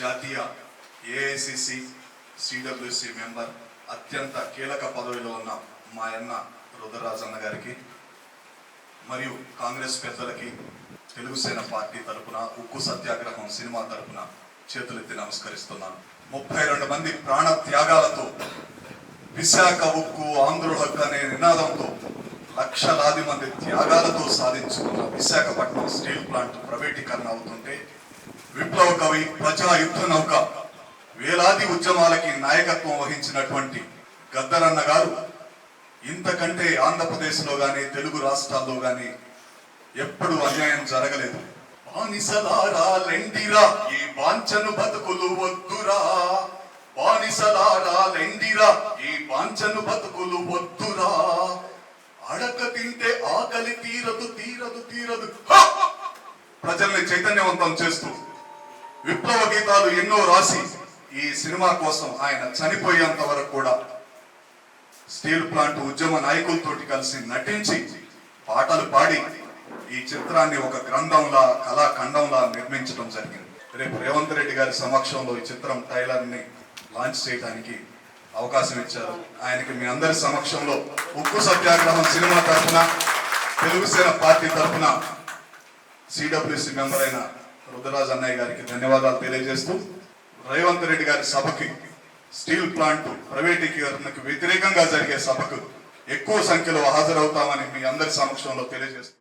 జాతీయ AICC CWC member అత్యంత కీలక పదవిలో ఉన్న మా అన్న రుద్రరాజన్న గారికి మరియు కాంగ్రెస్ పెద్దలకి తెలుగుసేన పార్టీ తరపున ఉక్కు సత్యాగ్రహం సినిమా తరపున చేతులెత్తి నమస్కరిస్తున్నాను. ముప్పై రెండు మంది ప్రాణ త్యాగాలతో విశాఖ ఉక్కు ఆంధ్రుల హక్కు అనే నినాదంతో లక్షలాది మంది త్యాగాలతో సాధించుకున్న విశాఖపట్నం స్టీల్ ప్లాంట్ ప్రైవేటీకరణ అవుతుంటే విప్లవ కవి ప్రజా యుద్ధ నౌక వేలాది ఉద్యమాలకి నాయకత్వం వహించినటువంటి గద్దరన్న గారు ఇంతకంటే ఆంధ్రప్రదేశ్లో గాని తెలుగు రాష్ట్రాల్లో గాని ఎప్పుడు అన్యాయం జరగలేదు. బానిసలారా లెండిరా ఈ బాంచను బతుకులు వద్దురా. బానిసలారా లెండిరా ఈ బాంచను బతుకులు వద్దురా. అడక తింటే ఆకలి తీరదు తీరదు తీరదు. ప్రజల్ని చైతన్యవంతం చేస్తూ విప్లవ గీతాలు ఎన్నో రాసి ఈ సినిమా కోసం ఆయన చనిపోయేంత వరకు కూడా స్టీల్ ప్లాంట్ ఉద్యమ నాయకులతోటి కలిసి నటించి పాటలు పాడి ఈ చిత్రాన్ని ఒక గ్రంథంలా కళాఖండంలా నిర్మించడం జరిగింది. రేపు రేవంత్ రెడ్డి గారి సమక్షంలో ఈ చిత్రం టైలర్ని లాంచ్ చేయడానికి అవకాశం ఇచ్చారు. ఆయనకి మీ అందరి సమక్షంలో ఉప్పు సత్యాగ్రహం సినిమా తరఫున తెలుగుసేన పార్టీ తరఫున సిడబ్ల్యూసి మెంబర్ అయిన రుద్రరాజ్ అన్నయ్య గారికి ధన్యవాదాలు తెలియజేస్తూ రేవంత్ రెడ్డి గారి సభకి స్టీల్ ప్లాంట్ ప్రైవేటీకరణకు వ్యతిరేకంగా జరిగే సభకు ఎక్కువ సంఖ్యలో హాజరవుతామని మీ అందరి సమక్షంలో తెలియజేస్తూ